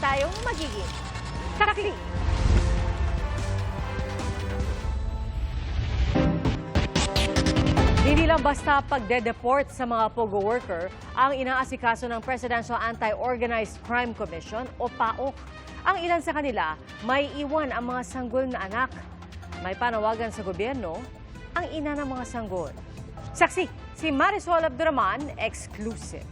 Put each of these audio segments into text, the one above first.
tayong magiging saksi. Hindi lang basta pagde-deport sa mga POGO worker ang inaasikaso ng Presidential Anti-Organized Crime Commission o PAOK. Ang ilan sa kanila may iwan ang mga sanggol na anak. May panawagan sa gobyerno ang ina ng mga sanggol. Saksi, si Marisol Abduraman, exclusive.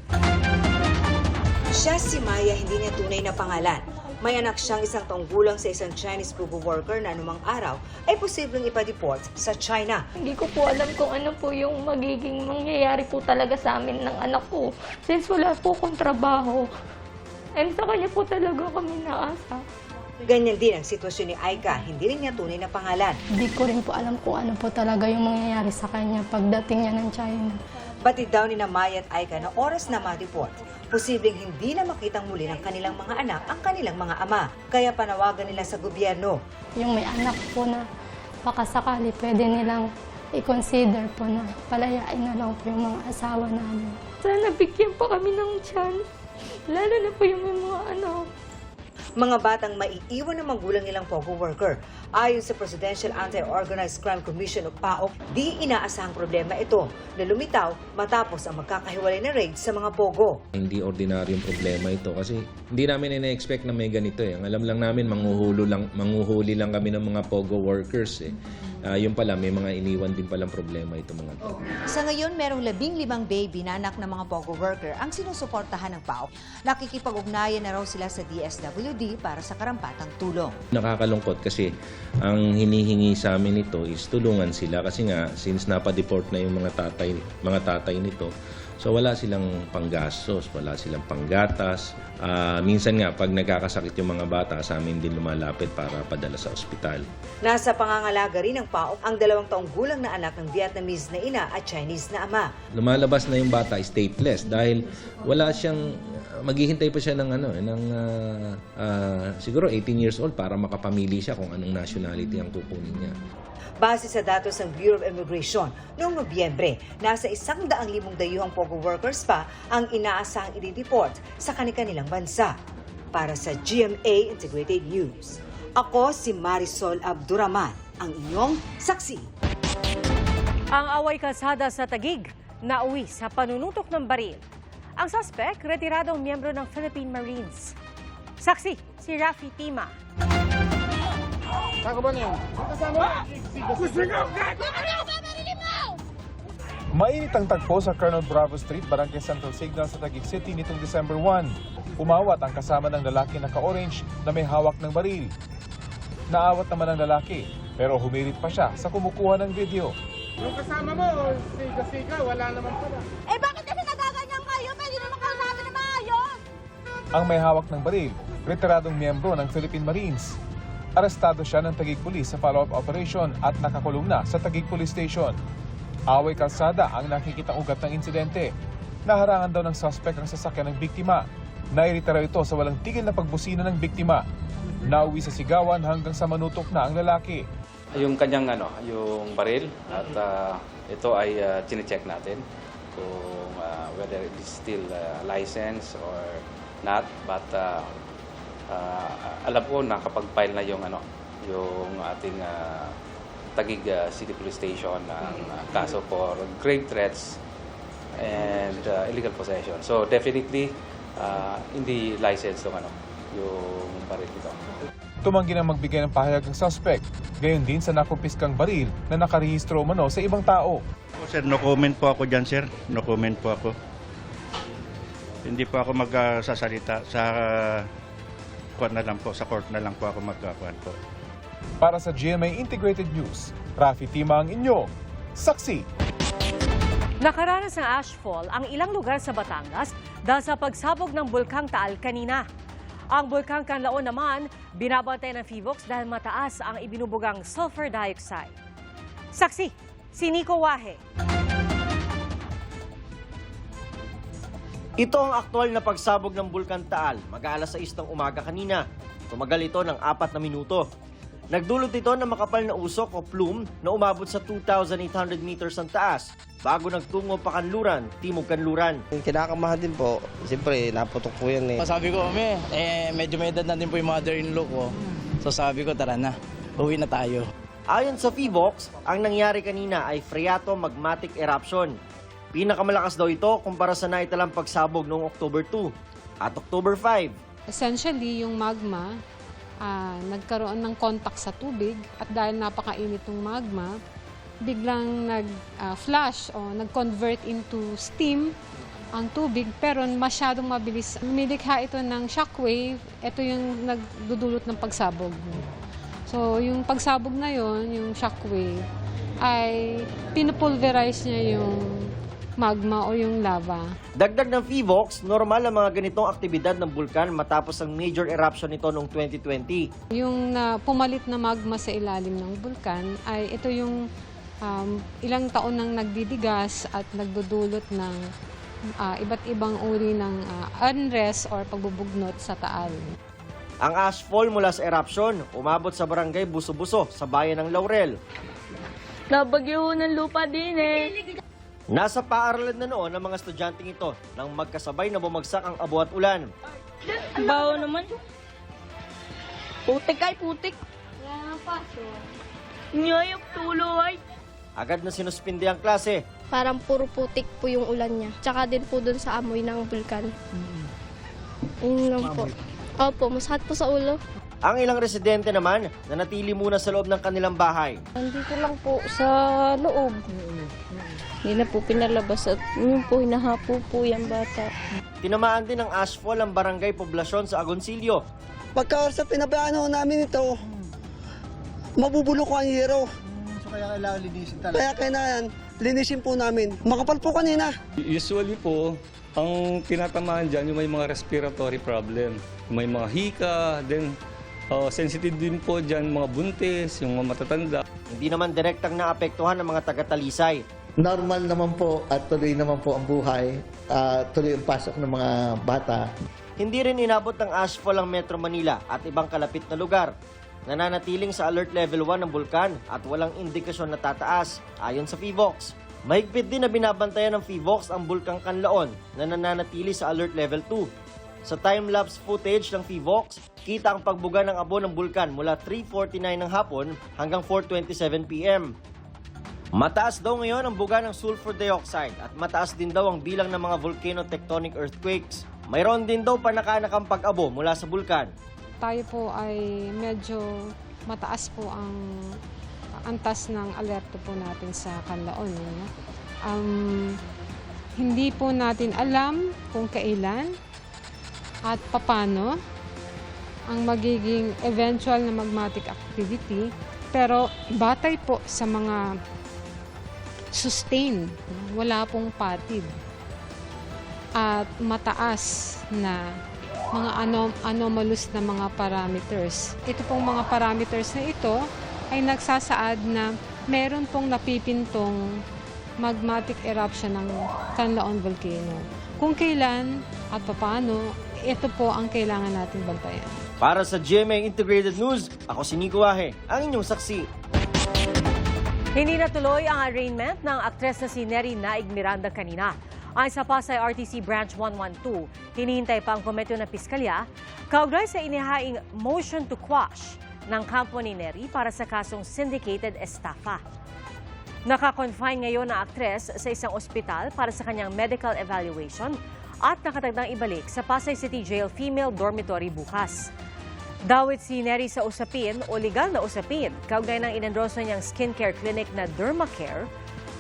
Siya si Maya, hindi niya tunay na pangalan. May anak siyang isang taong gulang sa isang Chinese Pugo worker na anumang araw ay posibleng ipa-deport sa China. Hindi ko po alam kung ano po yung magiging mangyayari po talaga sa amin ng anak ko. Since wala po akong trabaho. And sa kanya po talaga kami naasa. Ganyan din ang sitwasyon ni Aika, hindi rin niya tunay na pangalan. Hindi ko rin po alam kung ano po talaga yung mangyayari sa kanya pagdating niya ng China. Batid daw ni na Maya at Aika na oras na ma-deport. Posibleng hindi na makitang muli ng kanilang mga anak ang kanilang mga ama. Kaya panawagan nila sa gobyerno. Yung may anak po na baka sakali pwede nilang i-consider po na palayain na lang po yung mga asawa namin. Sana bigyan pa kami ng chance. Lalo na po yung may mga anak. Mga batang maiiwan ng magulang nilang POGO worker. Ayon sa Presidential Anti-Organized Crime Commission o PAOK, di inaasahang problema ito na lumitaw matapos ang magkakahiwalay na raid sa mga POGO. Hindi ordinaryong problema ito kasi hindi namin ina-expect na may ganito eh. Ang alam lang namin manguhulo lang manguhuli lang kami ng mga pogo workers eh. Ah, yung pala may mga iniwan din palang problema ito mga to. Sa ngayon, merong labing limang baby na anak ng mga POGO worker ang sinusuportahan ng PAO. Nakikipag-ugnayan na raw sila sa DSWD para sa karampatang tulong. Nakakalungkot kasi ang hinihingi sa amin nito is tulungan sila kasi nga since napa-deport na yung mga tatay mga tatay nito so wala silang panggastos, wala silang panggatas. Ah, minsan nga pag nagkakasakit yung mga bata sa amin din lumalapit para padala sa ospital. Nasa pangangalaga rin ng PAOK ang dalawang taong gulang na anak ng Vietnamese na ina at Chinese na ama. lumalabas na yung bata stateless dahil wala siyang maghihintay pa siya ng ano eh, ng ah, ah, siguro 18 years old para makapamili siya kung anong nationality ang kukunin niya. Base sa datos ng Bureau of Immigration, noong Nobyembre, nasa isang daang limong dayuhang POGO workers pa ang inaasahang i-deport sa kanilang bansa. Para sa GMA Integrated News, ako si Marisol Abduraman, ang inyong saksi. Ang away kalsada sa Tagig, nauwi sa panunutok ng baril. Ang suspect, retiradong miyembro ng Philippine Marines. Saksi, si Rafi Tima. Mainit ang tagpo sa Colonel Bravo Street, Barangay Central Signal sa Taguig City nitong December 1. Umawat ang kasama ng lalaki naka-orange na may hawak ng baril. Naawat naman ang lalaki, pero humirit pa siya sa kumukuha ng video. Yung kasama mo, siga-siga, wala naman pala. Eh bakit kasi nagaganyan kayo? Pwede naman kayo namin na maayos. Ang may hawak ng baril, retiradong miyembro ng Philippine Marines. Arestado siya ng Taguig Police sa follow-up operation at nakakulong na sa Taguig Police Station. Away kalsada ang nakikitang ugat ng insidente. Naharangan daw ng suspect ang sasakyan ng biktima. Nairita raw ito sa walang tigil na pagbusina ng biktima. Nauwi sa sigawan hanggang sa manutok na ang lalaki. Yung kanyang ano, yung baril at ah, ito ay uh, check natin kung ah, whether it is still uh, licensed or not but ah, ah, alam ko nakapag-file na yung ano yung ating ah, Taguig ah, City Police Station ng ah, kaso for grave threats and ah, illegal possession. So definitely ah, hindi licensed yung ano yung baril ito. Tumanggi na magbigay ng pahayag ng suspect. Gayon din sa nakumpiskang baril na nakarehistro mano sa ibang tao. Po, Sir, no comment po ako dyan, sir. No comment po ako. Hindi po ako magsasalita sa court na lang po, sa court na lang po ako magkakuan po. Para sa GMA Integrated News, Rafi Tima ang inyo. Saksi! Nakaranas ng ashfall ang ilang lugar sa Batangas dahil sa pagsabog ng Bulkang Taal kanina. Ang Bulkang Kanlaon naman, binabantay ng FIVOX dahil mataas ang ibinubugang sulfur dioxide. Saksi, si Nico Wahe. Ito ang aktual na pagsabog ng Bulkan Taal, mag-aalas 6 ng umaga kanina. Tumagal ito ng apat na minuto. Nagdulot ito ng makapal na usok o plume na umabot sa 2,800 meters ang taas bago nagtungo pa Kanluran, Timog Kanluran. Kinakamahan din po. Siyempre, naputok po yan eh. Sabi ko, kami, eh, medyo may edad na din po yung mother-in-law ko. So sabi ko, tara na, uwi na tayo. Ayon sa FIVOX, ang nangyari kanina ay Phreato Magmatic Eruption. Pinakamalakas daw ito kumpara sa naitalang pagsabog noong October 2 at October 5. Essentially, yung magma, ah, nagkaroon ng contact sa tubig at dahil napakainit ng magma, biglang nag-flash o nag-convert into steam ang tubig pero masyadong mabilis. Lumilikha ito ng shockwave, ito yung nagdudulot ng pagsabog. So, yung pagsabog na yon, yung shockwave, ay pinupulverize niya yung magma o yung lava. Dagdag ng FIVOX, normal ang mga ganitong aktibidad ng bulkan matapos ang major eruption nito noong 2020. Yung na pumalit na magma sa ilalim ng bulkan ay ito yung um, ilang taon nang nagdidigas at nagdudulot ng ah, iba't ibang uri ng ah, unrest or pagbubugnot sa taal. Ang ashfall mula sa eruption umabot sa barangay Buso-Buso sa bayan ng Laurel. Nabagyo ng lupa din eh. Nasa paaralan na noon ang mga estudyanteng ito nang magkasabay na bumagsak ang abo at ulan. Bawo naman. Putik ay putik. Ngayop tulo ay. Agad na sinuspinde ang klase. Parang puro putik po yung ulan niya. Tsaka din po dun sa amoy ng bulkan. Yun lang po. Opo, masakit po sa ulo. Ang ilang residente naman nanatili muna sa loob ng kanilang bahay. Nandito lang po sa loob. Hindi na po pinalabas at yun po, hinahapo po yung bata. Tinamaan din ng ashfall ang barangay poblasyon sa Agoncillo. Pagka sa pinabayaan ho namin ito, mabubulok ko ang hero. So kaya kailangan linisin talaga. Kaya kailangan, linisin po namin. Makapal po kanina. Usually po, ang tinatamaan dyan yung may mga respiratory problem. May mga hika, then uh, sensitive din po dyan mga buntis, yung mga matatanda. Hindi naman direktang naapektuhan ng mga taga-Talisay. Normal naman po at tuloy naman po ang buhay. Ah, tuloy ang pasok ng mga bata. Hindi rin inabot ng ashfall ang Metro Manila at ibang kalapit na lugar. Nananatiling sa alert level 1 ng bulkan at walang indikasyon na tataas ayon sa FIVOX. Mahigpit din na binabantayan ng FIVOX ang bulkang Kanlaon na nananatili sa alert level 2. Sa time-lapse footage ng FIVOX, kita ang pagbuga ng abo ng bulkan mula 3.49 ng hapon hanggang 4.27 p.m. Mataas daw ngayon ang buga ng sulfur dioxide at mataas din daw ang bilang ng mga volcano-tectonic earthquakes. Mayroon din daw panakanakang pag-abo mula sa bulkan. Tayo po ay medyo mataas po ang antas ng alerto po natin sa Kanlaon. No? Um, hindi po natin alam kung kailan at papano ang magiging eventual na magmatic activity pero batay po sa mga sustain, wala pong patid at mataas na mga anom- anomalous na mga parameters. Ito pong mga parameters na ito ay nagsasaad na meron pong napipintong magmatic eruption ng Canlaon Volcano. Kung kailan at paano, ito po ang kailangan nating bantayan. Para sa GMA Integrated News, ako si Nico Wahe, ang inyong saksi. Hindi natuloy ang arraignment ng aktres na si Neri Naig Miranda kanina. Ayon sa Pasay RTC Branch 112, hinihintay pa ang komento ng piskalya kaugnay sa inihaing motion to quash ng kampo ni Neri para sa kasong syndicated estafa. Nakakonfine ngayon ang aktres sa isang ospital para sa kanyang medical evaluation at nakatagdang ibalik sa Pasay City Jail Female Dormitory bukas. Dawit si Neri sa usapin o legal na usapin kaugnay ng inendorso niyang skincare clinic na Dermacare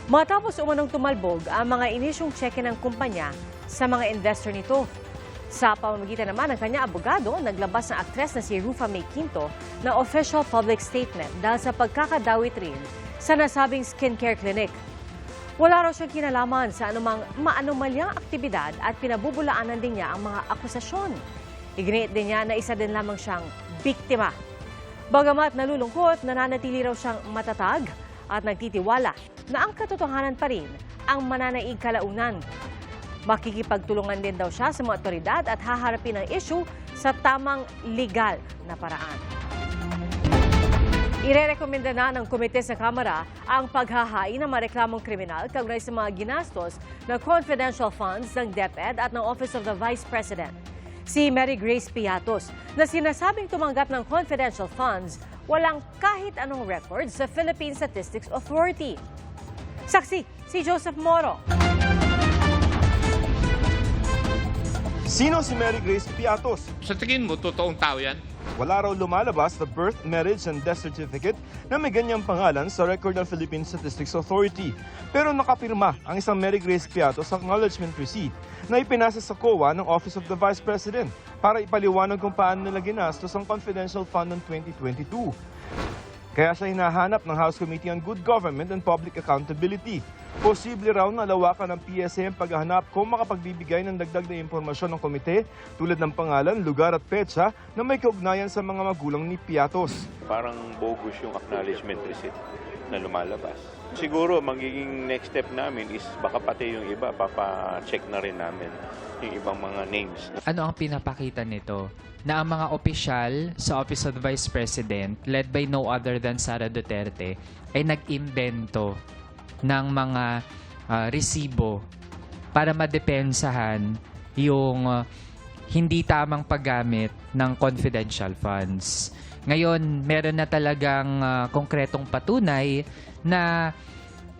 matapos umanong tumalbog ang mga inisyong cheque ng kumpanya sa mga investor nito. Sa pamamagitan naman ng kanyang abogado, naglabas ng aktres na si Rufa May Quinto ng official public statement dahil sa pagkakadawit rin sa nasabing skincare clinic. Wala raw siyang kinalaman sa anumang maanomalyang aktibidad at pinabubulaanan din niya ang mga akusasyon. Iginiit din niya na isa din lamang siyang biktima. Bagamat nalulungkot, nananatili raw siyang matatag at nagtitiwala na ang katotohanan pa rin ang mananaig kalaunan. Makikipagtulungan din daw siya sa mga otoridad at haharapin ang issue sa tamang legal na paraan. Irerekomenda na ng komite sa Kamara ang paghahain ng mga reklamong kriminal kaugnay sa mga ginastos na confidential funds ng DepEd at ng Office of the Vice President. Si Mary Grace Piatos na sinasabing tumanggap ng confidential funds walang kahit anong record sa Philippine Statistics Authority. Saksi, si Joseph Moro. Sino si Mary Grace Piatos? Sa tingin mo, totoong tao yan? Wala raw lumalabas na birth, marriage, and death certificate na may ganyang pangalan sa record ng Philippine Statistics Authority. Pero nakapirma ang isang Mary Grace Piatos acknowledgement receipt na ipinasa sa COA ng Office of the Vice President para ipaliwanag kung paano nila ginastos ang confidential fund ng 2022. Kaya siya hinahanap ng House Committee on Good Government and Public Accountability. Posible raw na lawakan ng PSA ang paghahanap kung makapagbibigay ng dagdag na impormasyon ng komite tulad ng pangalan, lugar at petsa na may kaugnayan sa mga magulang ni Piatos. Parang bogus yung acknowledgement receipt na lumalabas. Siguro magiging next step namin is baka pati yung iba, papa-check na rin namin yung ibang mga names. Ano ang pinapakita nito? Na ang mga opisyal sa Office of the Vice President, led by no other than Sara Duterte, ay nag-imbento ng mga ah, resibo para madepensahan yung ah, hindi tamang paggamit ng confidential funds. Ngayon, meron na talagang ah, konkretong patunay na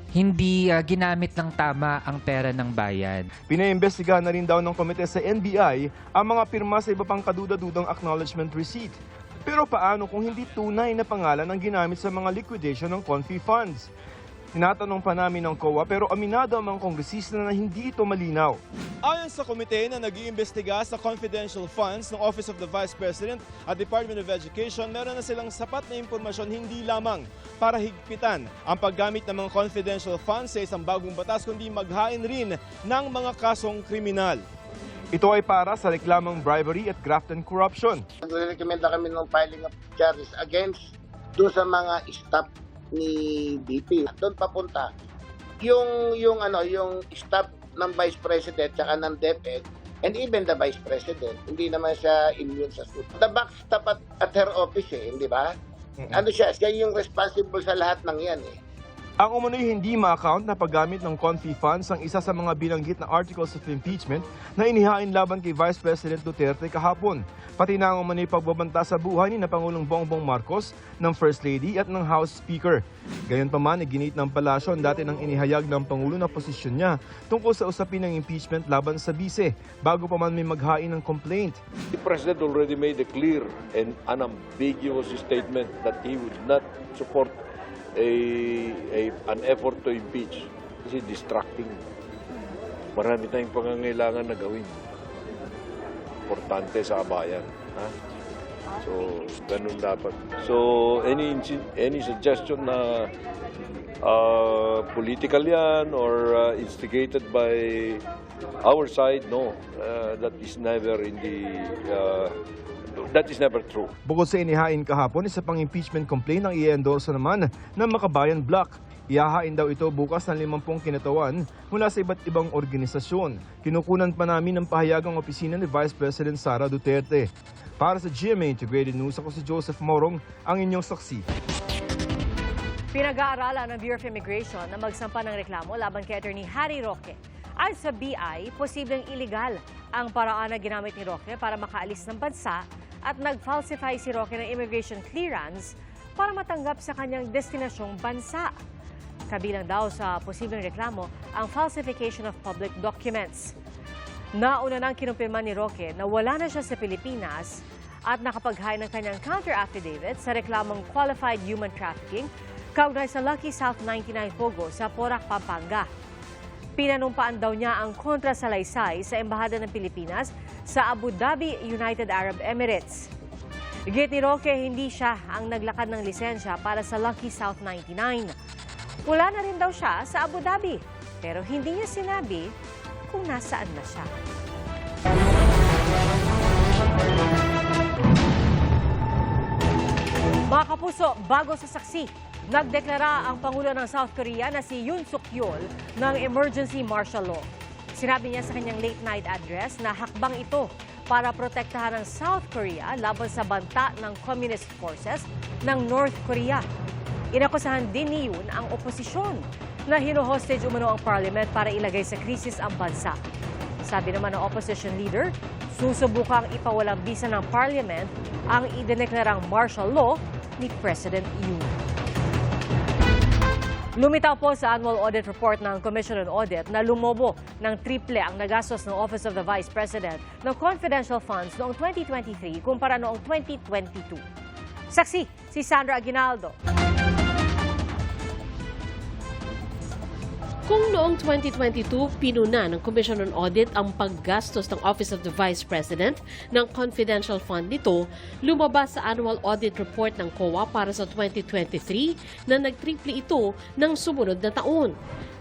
hindi ah, ginamit ng tama ang pera ng bayan. Pinaimbestigahan na rin daw ng komite sa NBI ang mga pirma sa iba pang kaduda-dudang acknowledgement receipt. Pero paano kung hindi tunay na pangalan ang ginamit sa mga liquidation ng confi funds? Tinatanong pa namin ng COA pero aminado ang mga kongresista na hindi ito malinaw. Ayon sa komite na nag-iimbestiga sa confidential funds ng Office of the Vice President at Department of Education, meron na silang sapat na impormasyon hindi lamang para higpitan ang paggamit ng mga confidential funds sa isang bagong batas kundi maghain rin ng mga kasong kriminal. Ito ay para sa reklamang bribery at graft and corruption. Nagre-recommenda kami ng filing of charges against doon sa mga staff ni DP. Doon papunta yung yung ano yung staff ng Vice President at ng DepEd and even the Vice President. Hindi naman siya immune sa suit. The backstop at, at her office eh, hindi ba? Ano siya, siya yung responsible sa lahat ng yan eh. Ang umunoy hindi ma-account na paggamit ng confi funds ang isa sa mga binanggit na articles of impeachment na inihain laban kay Vice President Duterte kahapon. Pati na ang umunoy pagbabanta sa buhay ni na Pangulong Bongbong Marcos, ng First Lady at ng House Speaker. Gayunpaman, iginit ng palasyo ang dati ng inihayag ng Pangulo na posisyon niya tungkol sa usapin ng impeachment laban sa bise bago pa man may maghain ng complaint. The President already made a clear and unambiguous statement that he would not support a, a an effort to impeach kasi distracting. Marami tayong pangangailangan na gawin. Importante sa bayan. Ha? So, ganun dapat. So, any any suggestion na uh, political yan or uh, instigated by our side, no. Uh, that is never in the uh, that is never true. Bukod sa inihain kahapon, isa pang impeachment complaint ang i-endorse naman ng Makabayan Block. Ihahain daw ito bukas ng 50 kinatawan mula sa iba't ibang organisasyon. Kinukunan pa namin ng pahayagang opisina ni Vice President Sara Duterte. Para sa GMA Integrated News, ako si Joseph Morong, ang inyong saksi. Pinag-aaralan ng Bureau of Immigration na magsampa ng reklamo laban kay Attorney Harry Roque. Ayon sa BI, posibleng iligal ang paraan na ginamit ni Roque para makaalis ng bansa at nag-falsify si Roque ng immigration clearance para matanggap sa kanyang destinasyong bansa. Kabilang daw sa posibleng reklamo ang falsification of public documents. Nauna nang kinumpirma ni Roque na wala na siya sa Pilipinas at nakapag-hire ng kanyang counter-affidavit sa reklamong qualified human trafficking kaugnay sa Lucky South 99 Pogo sa Porac, Pampanga. Pinanumpaan daw niya ang kontrasalaysay sa Embahada ng Pilipinas sa Abu Dhabi, United Arab Emirates. Git ni Roque, hindi siya ang naglakad ng lisensya para sa Lucky South 99. Wala na rin daw siya sa Abu Dhabi, pero hindi niya sinabi kung nasaan na siya. Mga kapuso, bago sa saksi, nagdeklara ang Pangulo ng South Korea na si Yoon Suk Yeol ng emergency martial law. Sinabi niya sa kanyang late night address na hakbang ito para protektahan ang South Korea laban sa banta ng communist forces ng North Korea. Inakusahan din ni Yoon ang oposisyon na hino-hostage umano ang parliament para ilagay sa krisis ang bansa. Sabi naman ng opposition leader, susubukang ipawalang bisa ng parliament ang idineklarang martial law ni President Yoon. Lumitaw po sa annual audit report ng Commission on Audit na lumobo ng triple ang nagastos ng Office of the Vice President ng confidential funds noong 2023 kumpara noong 2022. Saksi, si Sandra Aguinaldo. Kung noong 2022, pinuna ng Commission on Audit ang paggastos ng Office of the Vice President ng confidential fund nito, lumabas sa annual audit report ng COA para sa 2023 na nagtriple ito ng sumunod na taon.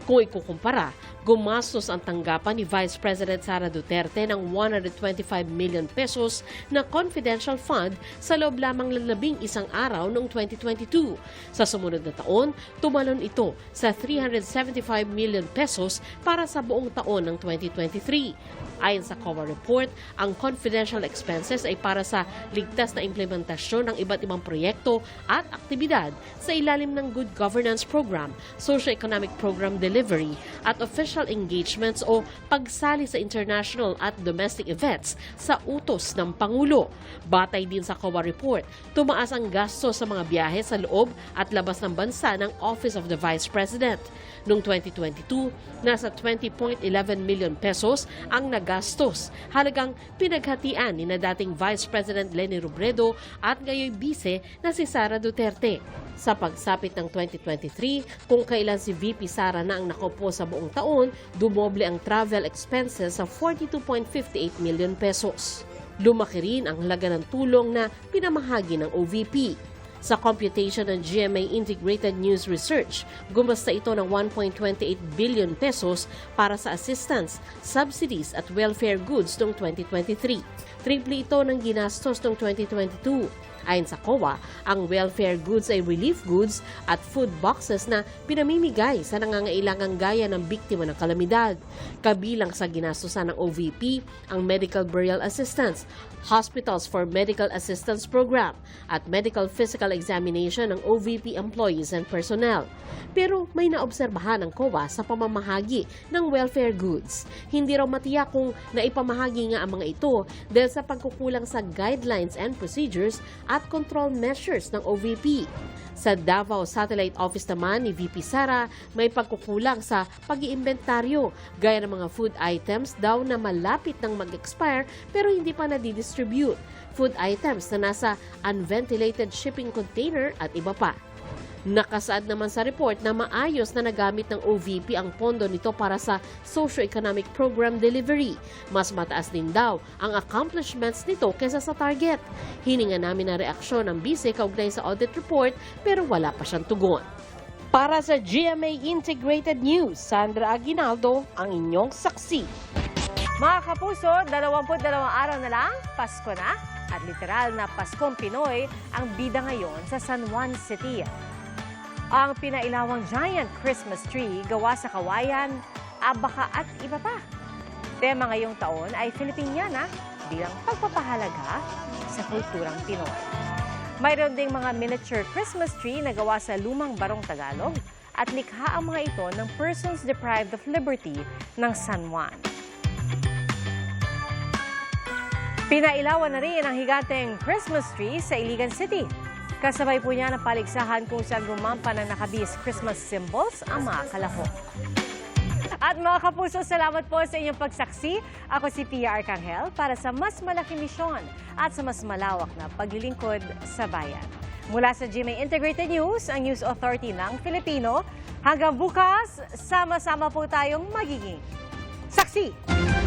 Kung ikukumpara, gumastos ang tanggapan ni Vice President Sara Duterte ng 125 million pesos na confidential fund sa loob lamang ng labing isang araw noong 2022. Sa sumunod na taon, tumalon ito sa 375 million pesos para sa buong taon ng 2023. Ayon sa COA report, ang confidential expenses ay para sa ligtas na implementasyon ng iba't ibang proyekto at aktibidad sa ilalim ng Good Governance Program, Socio-Economic Program Delivery at Official Engagements o pagsali sa international at domestic events sa utos ng Pangulo. Batay din sa COA report, tumaas ang gasto sa mga biyahe sa loob at labas ng bansa ng Office of the Vice President. Noong 2022, nasa 20.11 million pesos ang nagastos, halagang pinaghatian ni na dating Vice President Leni Robredo at ngayon bise na si Sara Duterte. Sa pagsapit ng 2023, kung kailan si VP Sara na ang nakaupo sa buong taon, dumoble ang travel expenses sa 42.58 million pesos. Lumaki rin ang halaga ng tulong na pinamahagi ng OVP. Sa computation ng GMA Integrated News Research, gumasta ito ng 1.28 billion pesos para sa assistance, subsidies at welfare goods noong 2023. Triple ito ng ginastos noong 2022. Ayon sa COA, ang welfare goods ay relief goods at food boxes na pinamimigay sa nangangailangang gaya ng biktima ng kalamidad. Kabilang sa ginastusan ng OVP ang medical burial assistance, Hospitals for Medical Assistance Program at medical physical examination ng OVP employees and personnel. Pero may naobserbahan ng COA sa pamamahagi ng welfare goods. Hindi raw matiyak kung naipamahagi nga ang mga ito dahil sa pagkukulang sa guidelines and procedures at control measures ng OVP. Sa Davao Satellite Office naman ni VP Sara, may pagkukulang sa pag-iimbentaryo gaya ng mga food items daw na malapit nang mag-expire pero hindi pa nadidistribute. Food items na nasa unventilated shipping container at iba pa. Nakasaad naman sa report na maayos na nagamit ng OVP ang pondo nito para sa socio-economic program delivery. Mas mataas din daw ang accomplishments nito kaysa sa target. Hininga namin ang reaksyon ng bise kaugnay sa audit report pero wala pa siyang tugon. Para sa GMA Integrated News, Sandra Aguinaldo, ang inyong saksi. Mga kapuso, 22 araw na lang, Pasko na. At literal na Paskong Pinoy ang bida ngayon sa San Juan City. Ang pinailawang giant Christmas tree gawa sa kawayan, abaka at iba pa. Tema ngayong taon ay Filipiniana bilang pagpapahalaga sa kulturang Pinoy. Mayroon ding mga miniature Christmas tree na gawa sa lumang barong Tagalog at likha ang mga ito ng persons deprived of liberty ng San Juan. Pinailawan na rin ang higanteng Christmas tree sa Iligan City. Kasabay po niya ng paligsahan kung saan rumampa ng nakabis Christmas symbols ang mga kalahok. At mga kapuso, salamat po sa inyong pagsaksi. Ako si Pia Arcangel para sa mas malaking misyon at sa mas malawak na paglilingkod sa bayan. Mula sa GMA Integrated News, ang News Authority ng Filipino, hanggang bukas, sama-sama po tayong magiging saksi.